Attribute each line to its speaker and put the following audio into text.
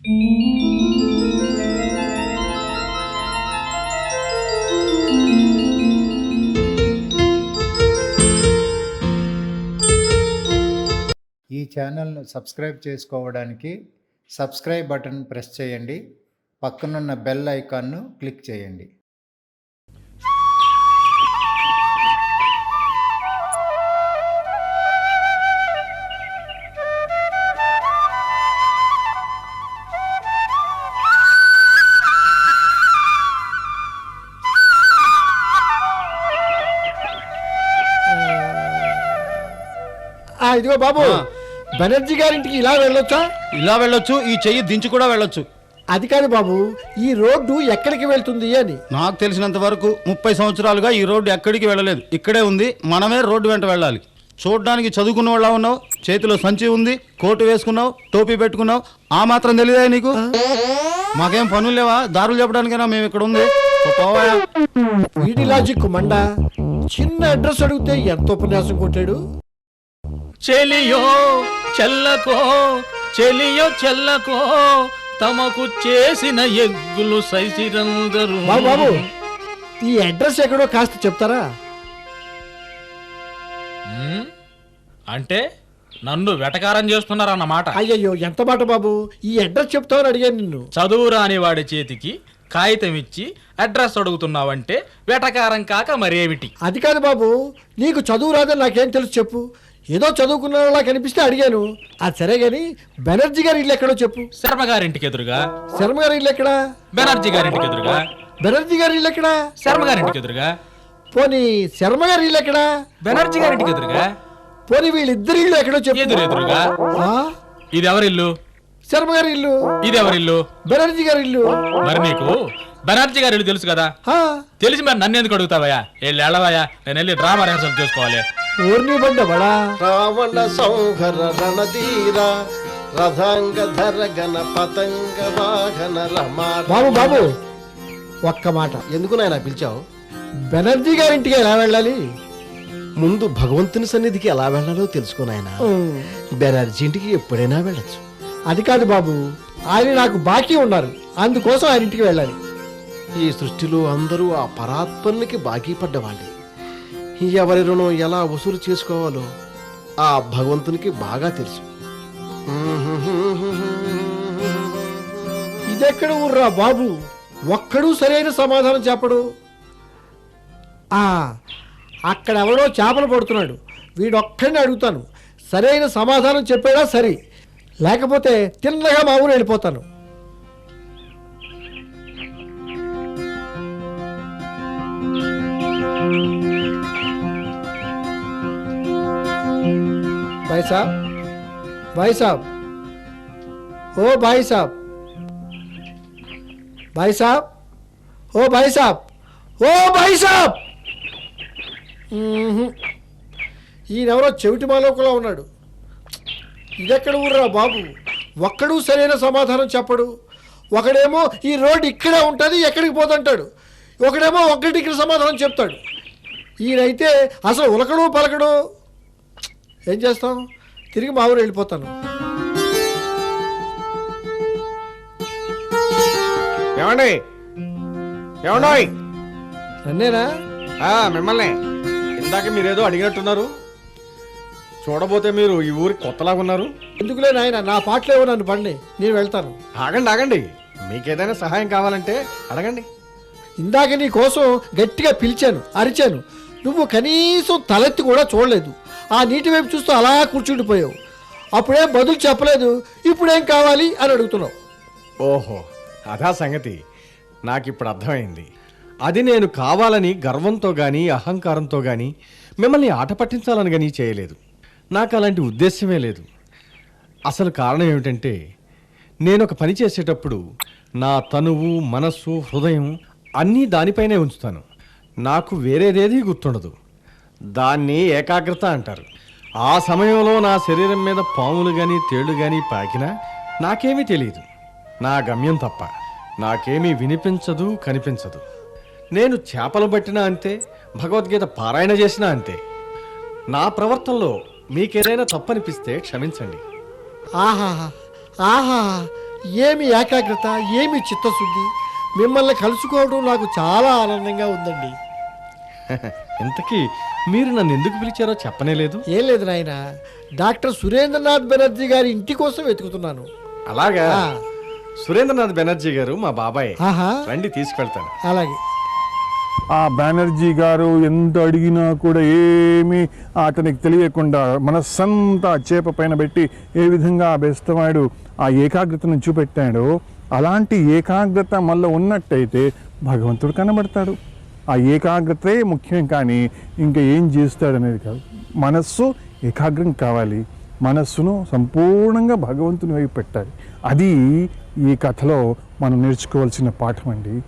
Speaker 1: ఈ ఛానల్ను సబ్స్క్రైబ్ చేసుకోవడానికి సబ్స్క్రైబ్ బటన్ ప్రెస్ చేయండి. పక్కనున్న బెల్ ఐకాన్ను క్లిక్ చేయండి.
Speaker 2: ఇదిగో బాబు బెనర్జీ గారింటికి ఇలా వెళ్ళొచ్చా?
Speaker 3: ఇలా వెళ్ళొచ్చు ఈ చెయ్యి దించి కూడా వెళ్ళొచ్చు.
Speaker 2: అది కాదు బాబు ఈ రోడ్డు ఎక్కడికి వెళ్తుంది అని.
Speaker 3: నాకు తెలిసినంత వరకు ముప్పై సంవత్సరాలుగా ఈ రోడ్డు ఎక్కడికి వెళ్ళలేదు. ఇక్కడే ఉంది మనమే రోడ్డు వెంట వెళ్ళాలి. చూడ్డానికి చదువుకున్న వాళ్ళ ఉన్నావు చేతిలో సంచి ఉంది కోటు వేసుకున్నావు టోపీ పెట్టుకున్నావు ఆ మాత్రం తెలియదా నీకు? మాకేం పనులు లేవా? దారులు చెప్పడానికైనా మేము ఇక్కడ ఉంది.
Speaker 2: వీడి లాజిక్ మండ? చిన్న అడ్రస్ అడిగితే ఎంత ఉపన్యాసం కొట్టాడు?
Speaker 4: చెలియో చెల్లకో చెలియో చెల్లకో తమకు చేసిన ఎగ్గులు సైసిరందరు.
Speaker 2: బాబు బాబు ఈ అడ్రస్ ఎక్కడో కాస్త చెప్తారా?
Speaker 4: ఉమ్, అంటే నన్ను వెటకారం చేస్తున్నారన్నమాట.
Speaker 2: అయ్యయ్యో ఎంత మాట బాబు? ఈ అడ్రస్ చెప్తావని అడిగాను నిన్ను.
Speaker 4: చదువు రాని వాడి చేతికి కాగితం ఇచ్చి అడ్రస్ అడుగుతున్నావంటే వెటకారం కాక మరేమిటి?
Speaker 2: అది కాదు బాబు నీకు చదువు రాదని నాకేం తెలుసు చెప్పు. ఏదో చదువుకున్నలా కనిపిస్తే అడిగాను. అది సరే గాని బెనర్జీ గారి ఇల్లు ఎక్కడో చెప్పు.
Speaker 4: శర్మ గారింటికి ఎదురుగా?
Speaker 2: శర్మ గారి ఇల్లు ఎక్కడా?
Speaker 4: బెనర్జీ గారింటికి ఎదురుగా?
Speaker 2: బెనర్జీ గారి ఇల్లు ఎక్కడా?
Speaker 4: శర్మ గారింటికి ఎదురుగా?
Speaker 2: పోనీ శర్మ గారి ఇల్లు ఎక్కడా?
Speaker 4: బెనర్జీ గారింటికి ఎదురుగా?
Speaker 2: పోనీ వీళ్ళిద్దరి ఇల్లు ఎక్కడో చెప్పు.
Speaker 4: ఎదురు ఎదురుగా?
Speaker 2: ఆ?
Speaker 4: ఇది ఎవరిల్లు?
Speaker 2: శర్మ గారి ఇల్లు.
Speaker 4: ఇది ఎవరిల్లు?
Speaker 2: బెనర్జీ గారి ఇల్లు.
Speaker 4: మరి నీకు? బెనర్జీ గారి ఇల్లు తెలుసు కదా? తెలిసి మరి నన్ను ఎందుకు అడుగుతావయ్యా? వెళ్ళి వెళ్ళవయ్యా. నేను వెళ్ళి డ్రామా రిహర్సల్ చేసుకోవాలి.
Speaker 2: ఊర్ని బండ బడా
Speaker 5: రావణ సంహర రణధీర రథాంగధర గణ పతంగ వాహన రమా
Speaker 2: బాబు బాబు ఒక్క మాట.
Speaker 5: ఎందుకు నాయన పిలిచావు?
Speaker 2: బెనర్జీ గారింటికి ఎలా వెళ్ళాలి?
Speaker 5: ముందు భగవంతుని సన్నిధికి ఎలా వెళ్ళాలో తెలుసుకో నాయన.
Speaker 2: ఉమ్,
Speaker 5: బెనర్జీ ఇంటికి ఎప్పుడైనా వెళ్ళొచ్చు.
Speaker 2: అది కాదు బాబు ఆయన నాకు బాకీ ఉన్నారు. అందుకోసం ఆయన ఇంటికి వెళ్ళాలి.
Speaker 5: ఈ సృష్టిలో అందరూ ఆ పరాత్మనికి బాకీ పడ్డవాళ్ళే. ఎవరి రుణం ఎలా వసూలు చేసుకోవాలో ఆ భగవంతునికి బాగా తెలుసు.
Speaker 2: ఇదెక్కడ ఊర్రా బాబు? ఒక్కడూ సరైన సమాధానం చెప్పడు. అక్కడ ఎవడో చేపలు పడుతున్నాడు. వీడొక్కడిని అడుగుతాను. సరైన సమాధానం చెప్పాడా సరే. లేకపోతే తిన్నగా మా ఊరు వెళ్ళిపోతాను. भाई साहब भाई साहब ओ भाई साहब भाई साहब ओ भाई साहब ఓ భాయ్ సాబ్ మ్మ్హ్. ఈయనెవరో చెవిటి మాలోకలా ఉన్నాడు ఇదెక్కడ ఊర్రా బాబు ఒక్కడు సరైన సమాధానం చెప్పడు ఒకడేమో ఈ రోడ్డు ఇక్కడే ఉంటుంది ఎక్కడికి పోతుంటాడు ఒకడేమో ఒక్కటికి సమాధానం చెప్తాడు ఈయనైతే అసలు ఉలకడు పలకడు ఏం చేస్తాం? తిరిగి మా ఊరు వెళ్ళిపోతాను.
Speaker 6: ఏమండి? ఏమండోయ్?
Speaker 2: నన్నేనా?
Speaker 6: ఆ, మిమ్మల్ని. ఇందాక మీరేదో అడిగినట్టున్నారు. చూడబోతే మీరు ఈ ఊరి కొత్తలాగా ఉన్నారు.
Speaker 2: ఎందుకులే నాయన? నా పాటలేవో నన్ను పండి. నేను వెళ్తాను.
Speaker 6: ఆగండి ఆగండి. మీకేదైనా సహాయం కావాలంటే అడగండి.
Speaker 2: ఇందాక నీ కోసం గట్టిగా పిలిచాను అరిచాను. నువ్వు కనీసం తలెత్తి కూడా చూడలేదు. ఆ నీటి వైపు చూస్తూ అలా కూర్చుండిపోయావు. అప్పుడేం బదులు చెప్పలేదు ఇప్పుడేం కావాలి అని అడుగుతున్నావు.
Speaker 6: ఓహో అదా సంగతి. నాకు ఇప్పుడు అర్థమైంది. అది నేను కావాలని గర్వంతో గాని అహంకారంతో గాని మిమ్మల్ని ఆట పట్టించాలని గాని చేయలేదు. నాకు అలాంటి ఉద్దేశమే లేదు. అసలు కారణం ఏమిటంటే నేను ఒక పని చేసేటప్పుడు నా తనువు మనస్సు హృదయం అన్నీ దానిపైనే ఉంచుతాను. నాకు వేరేదేది గుర్తుండదు. దాన్ని ఏకాగ్రత అంటారు. ఆ సమయంలో నా శరీరం మీద పాములు కానీ తేళ్ళు కానీ పాకినా నాకేమీ తెలియదు నా గమ్యం తప్ప నాకేమీ వినిపించదు కనిపించదు. నేను చేపలు పట్టినా అంతే భగవద్గీత పారాయణ చేసినా అంతే. నా ప్రవర్తనలో మీకేదైనా తప్పనిపిస్తే క్షమించండి.
Speaker 2: ఆహా ఆహా ఏమి ఏకాగ్రత ఏమి చిత్తశుద్ధి? మిమ్మల్ని కలుసుకోవడం నాకు చాలా ఆనందంగా ఉందండి.
Speaker 6: ఇంతకీ మీరు నన్ను ఎందుకు పిలిచారో చెప్పనే లేదు.
Speaker 2: ఏం లేదు నాయన డాక్టర్ సురేంద్రనాథ్ బెనర్జీ గారి ఇంటి కోసం వెతుకుతున్నాను.
Speaker 6: అలాగా?
Speaker 2: ఆ.
Speaker 6: సురేంద్రనాథ్ బెనర్జీ గారు మా బాబాయ్.
Speaker 2: ఆహా.
Speaker 6: రండి తీసుకెళ్తాను.
Speaker 2: అలాగే.
Speaker 7: ఆ బెనర్జీ గారు ఎంత అడిగినా కూడా ఏమీ అతనికి తెలియకుండా మనస్సంతా చేప పైన పెట్టి ఏ విధంగా ఆ బెస్తవాడు ఆ ఏకాగ్రతను చూపెట్టాడో అలాంటి ఏకాగ్రత మళ్ళీ ఉన్నట్టయితే భగవంతుడు కనబడతాడు. ఆ ఏకాగ్రతే ముఖ్యం కానీ ఇంకా ఏం చేస్తాడనేది కాదు. మనస్సు ఏకాగ్రం కావాలి. మనస్సును సంపూర్ణంగా భగవంతుని వైపు పెట్టాలి. అది ఈ కథలో మనం నేర్చుకోవాల్సిన పాఠం అండి.